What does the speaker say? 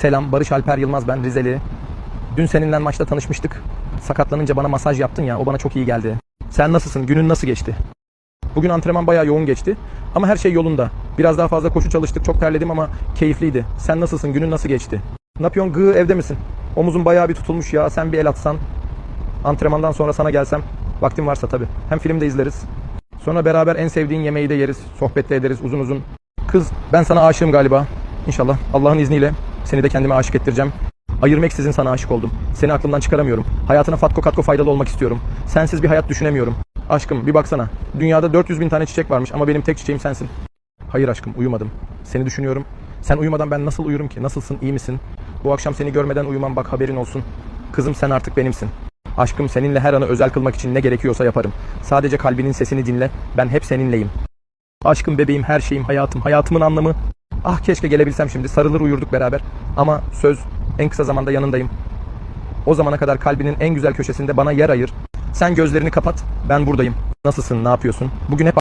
Selam Barış Alper Yılmaz ben Rizeli. Dün seninle maçta tanışmıştık. Sakatlanınca bana masaj yaptın ya o bana çok iyi geldi. Sen nasılsın? Günün nasıl geçti? Bugün antrenman bayağı yoğun geçti. Ama her şey yolunda. Biraz daha fazla koşu çalıştık. Çok terledim ama keyifliydi. Sen nasılsın? Günün nasıl geçti? Ne? Gı evde misin? Omuzun bayağı bir tutulmuş ya. Sen bir el atsan. Antrenmandan sonra sana gelsem. Vaktin varsa tabii. Hem film de izleriz. Sonra beraber en sevdiğin yemeği de yeriz. Sohbet de ederiz uzun uzun. Kız ben sana aşığım galiba. İnşallah Allah'ın izniyle seni de kendime aşık ettireceğim. Ayırmeksizin sana aşık oldum. Seni aklımdan çıkaramıyorum. Hayatına fatko katko faydalı olmak istiyorum. Sensiz bir hayat düşünemiyorum. Aşkım bir baksana. Dünyada 400 bin tane çiçek varmış ama benim tek çiçeğim sensin. Hayır aşkım uyumadım. Seni düşünüyorum. Sen uyumadan ben nasıl uyurum ki? Nasılsın? iyi misin? Bu akşam seni görmeden uyumam bak haberin olsun. Kızım sen artık benimsin. Aşkım seninle her anı özel kılmak için ne gerekiyorsa yaparım. Sadece kalbinin sesini dinle. Ben hep seninleyim. Aşkım bebeğim her şeyim hayatım hayatımın anlamı. Ah keşke gelebilsem şimdi sarılır uyurduk beraber. Ama söz en kısa zamanda yanındayım. O zamana kadar kalbinin en güzel köşesinde bana yer ayır. Sen gözlerini kapat ben buradayım. Nasılsın ne yapıyorsun? Bugün hep